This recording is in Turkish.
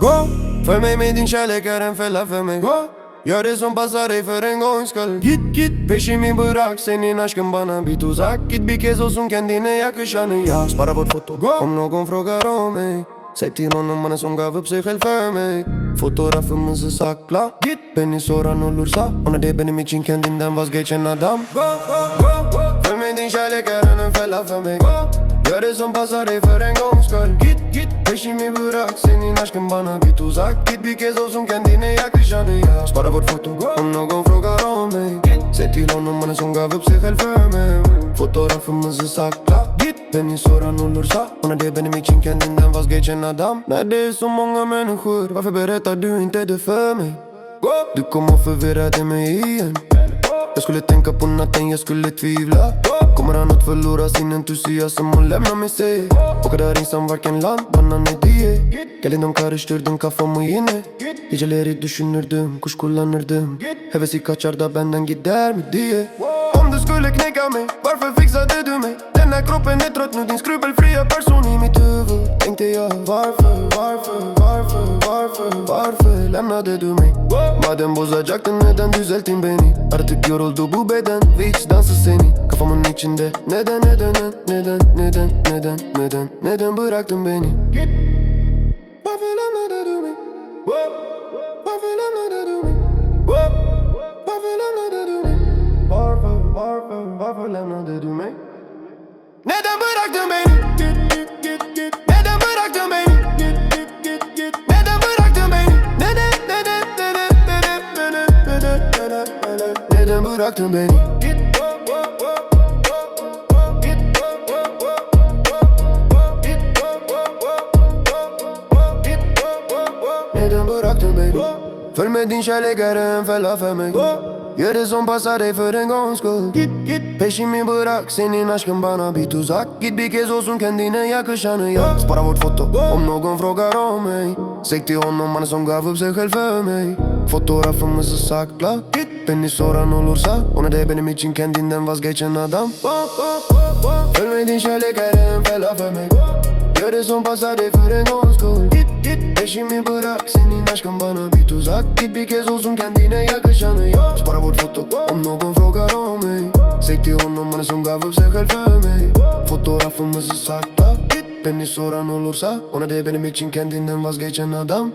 Go, femei din cele care îmi fel la femei Go, eu rezum pasarei fără îngonskăl Git, git, pe și mi bărac Senin aşkın bana bir tuzak. Git bir kez olsun kendine yakışanı yaz. Para foto. Go, om no gonfrogar omei Septin onun bana son kavıp seyfel vermek Fotoğrafımızı sakla. Git. Beni soran olursa Ona de benim için kendinden vazgeçen adam. Go, go, go, go. Femei din cele care îmi fel la femei Go, Gör det som passar dig för en gångs skull. Git git. Peşimi bırak senin aşkın bana bir tuzak Git bir kez olsun kendine yakışanı yaz Spara vårt foto Om någon frågar om mig. Säg till honom mannen som gav upp sig själv för mig. Fotoğrafımızı sakla Git. Beni soran olursa Ona de benim için kendinden vazgeçen adam När det är så många människor Varför berättar du inte det för mig? Du kom och förvirrade mig igen. Jag skulle tänka på natten, jag skulle tvivla Att förlora sin entusiasm mig säg O kadar insan varken land bana ne diye Gelinden karıştırdın kafamı yine? Geceleri düşünürdüm, kuş kullanırdım Hevesi kaçar da benden gider mi diye. Om du skulle knäcka mig, varför fixade du mig? Den här kroppen är trött nu, din skrupelfria person i mitt huvud Tänkte jag, varför, varför, parfüm Parfülemle de düğmeyi Madem bozacaktın neden düzelttin beni? Artık yoruldu bu beden vicdansız seni. Kafamın içinde neden neden neden neden neden neden Neden bıraktın beni? Git Parfülemle de düğmeyi Parfülemle de düğmeyi Parfülemle de düğmeyi Parfüm parfüm parfülemle de düğmeyi Neden bıraktın beni? bıraktın beni. Git Neden bıraktın beni? Vermedin şöyle garen felafemek Yere son pasar referen gonsko Git git peşimi bırak senin aşkın bana bir tuzak. Git bir kez olsun kendine yakışanı yap. Sparavot foto. Om någon frågar om mig Sekti on numarasın kavup sen helfemeyi Fotoğrafımızı sakla. Git beni soran olursa Onu de benim için kendinden vazgeçen adam. Ölmedin şöyle gelin felafemek Göre son pasar refüren old Git git peşimi bırak. Senin aşkın bana bir tuzak. Git bir kez olsun kendine yakışanı yap. Spara vur foto Om no gon frågar om mig Sekti on numarasın kavup sen helfemeyi Fotoğrafımızı sakla beni soran olursa Ona de benim için kendinden vazgeçen adam